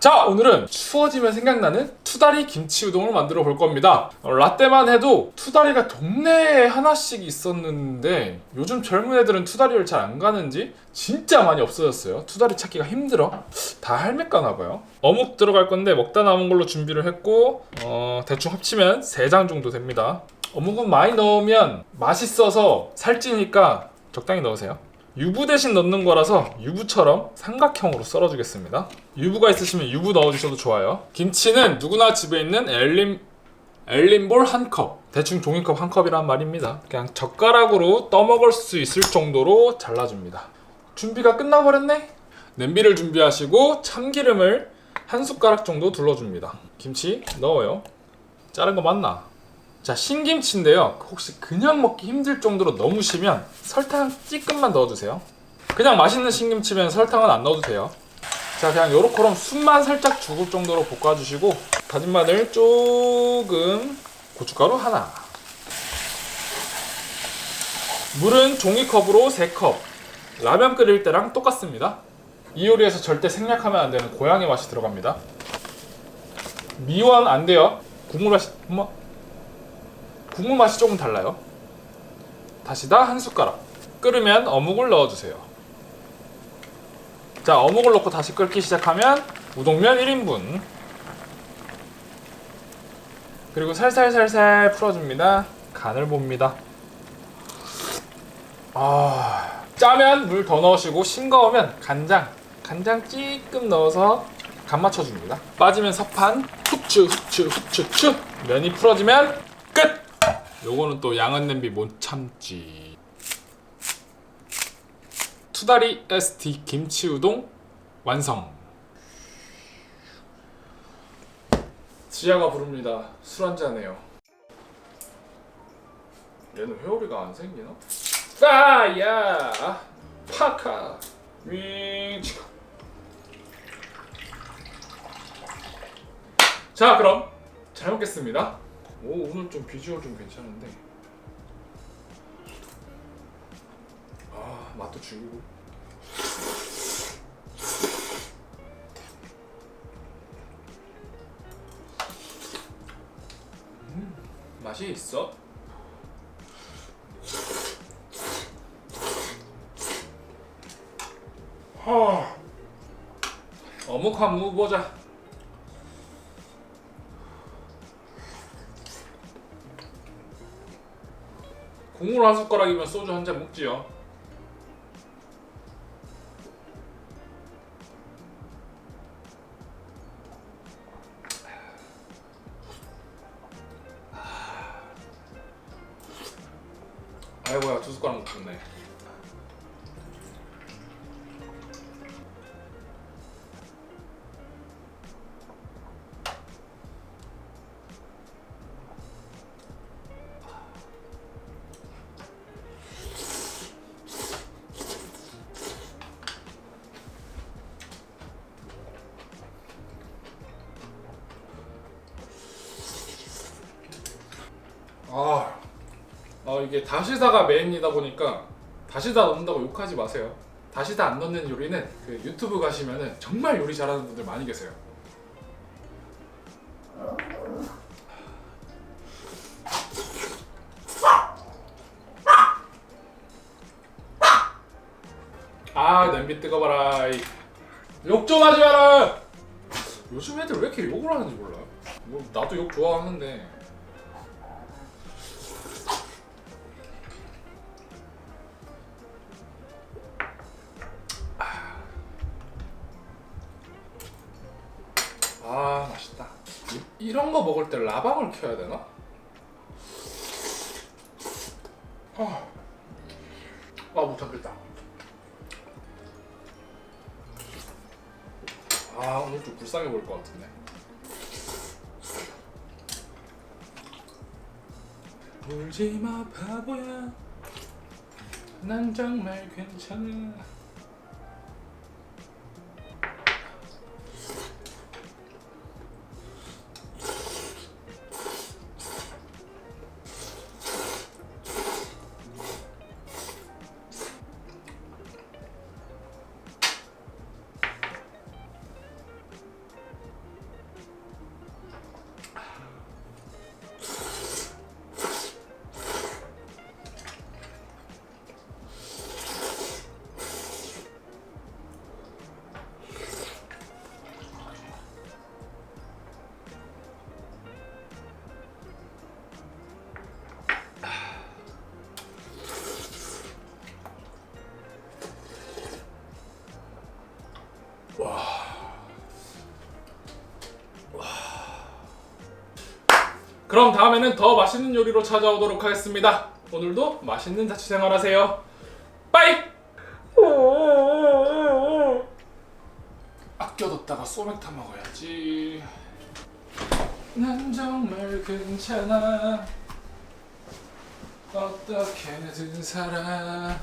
자 오늘은 추워지면 생각나는 투다리 김치 우동을 만들어 볼 겁니다. 어, 라떼만 해도 투다리가 동네에 하나씩 있었는데 요즘 젊은 애들은 투다리를 잘 안 가는지 진짜 많이 없어졌어요. 투다리 찾기가 힘들어? 다 할매가나 봐요. 어묵 들어갈 건데 먹다 남은 걸로 준비를 했고 어, 대충 합치면 3장 정도 됩니다. 어묵은 많이 넣으면 맛있어서 살찌니까 적당히 넣으세요 유부 대신 넣는 거라서 유부처럼 삼각형으로 썰어주겠습니다. 유부가 있으시면 유부 넣어주셔도 좋아요. 김치는 누구나 집에 있는 엘림 엘림볼 한 컵. 대충 종이컵 한 컵이란 말입니다. 그냥 젓가락으로 떠먹을 수 있을 정도로 잘라줍니다. 준비가 끝나버렸네? 냄비를 준비하시고 참기름을 한 숟가락 정도 둘러줍니다. 김치 넣어요. 자른 거 맞나? 자 신김치인데요. 혹시 그냥 먹기 힘들 정도로 너무 시면 설탕 찌끔만 넣어주세요. 그냥 맛있는 신김치면 설탕은 안 넣어도 돼요. 자 그냥 요렇게럼 숨만 살짝 죽을 정도로 볶아주시고 다진 마늘 조금 고춧가루 하나. 물은 종이컵으로 3컵. 라면 끓일 때랑 똑같습니다. 이 요리에서 절대 생략하면 안 되는 고양이 맛이 들어갑니다. 미원 안 돼요. 국물 맛이 엄마 국물 맛이 조금 달라요. 다시다 한 숟가락. 끓으면 어묵을 넣어주세요. 자, 어묵을 넣고 다시 끓기 시작하면 우동면 1인분. 그리고 살살살살 풀어줍니다. 간을 봅니다. 아, 짜면 물 더 넣으시고 싱거우면 간장, 간장 찌끔 넣어서 간 맞춰줍니다. 빠지면 석판, 후추, 후추, 후추, 후추. 면이 풀어지면 끝! 요거는 또 양은 냄비 못 참지. 투다리 ST 김치 우동 완성. 지아가 부릅니다. 술 한잔해요. 얘는 회오리가 안 생기나? 파야 파카 윙치카. 자 그럼 잘 먹겠습니다. 오 오늘 좀 비주얼 좀 괜찮은데. 아 맛도 죽이고. 음, 맛이 있어? 하. 어묵 한무 보자 국물 한 숟가락이면 소주 한 잔 먹지요. 아이고야 두 숟가락 먹겠네. 아, 아 이게 다시다가 메인이다 보니까 다시다 넣는다고 욕하지 마세요. 다시다 안 넣는 요리는 그 유튜브 가시면은 정말 요리 잘하는 분들 많이 계세요. 아 냄비 뜨거워라. 욕 좀 하지 마라. 요즘 애들 왜 이렇게 욕을 하는지 몰라. 뭐 나도 욕 좋아하는데. 아 맛있다. 이, 이런 거 먹을 때 라방을 켜야 되나? 아, 아못 참겠다. 아 오늘 좀 불쌍해 보일 것 같은데. 울지마 바보야. 난 정말 괜찮아. 그럼 다음에는 더 맛있는 요리로 찾아오도록 하겠습니다. 오늘도 맛있는 자취생활 하세요. 빠이! 아껴뒀다가 소맥 타 먹어야지. 난 정말 괜찮아. 어떻게든 살아.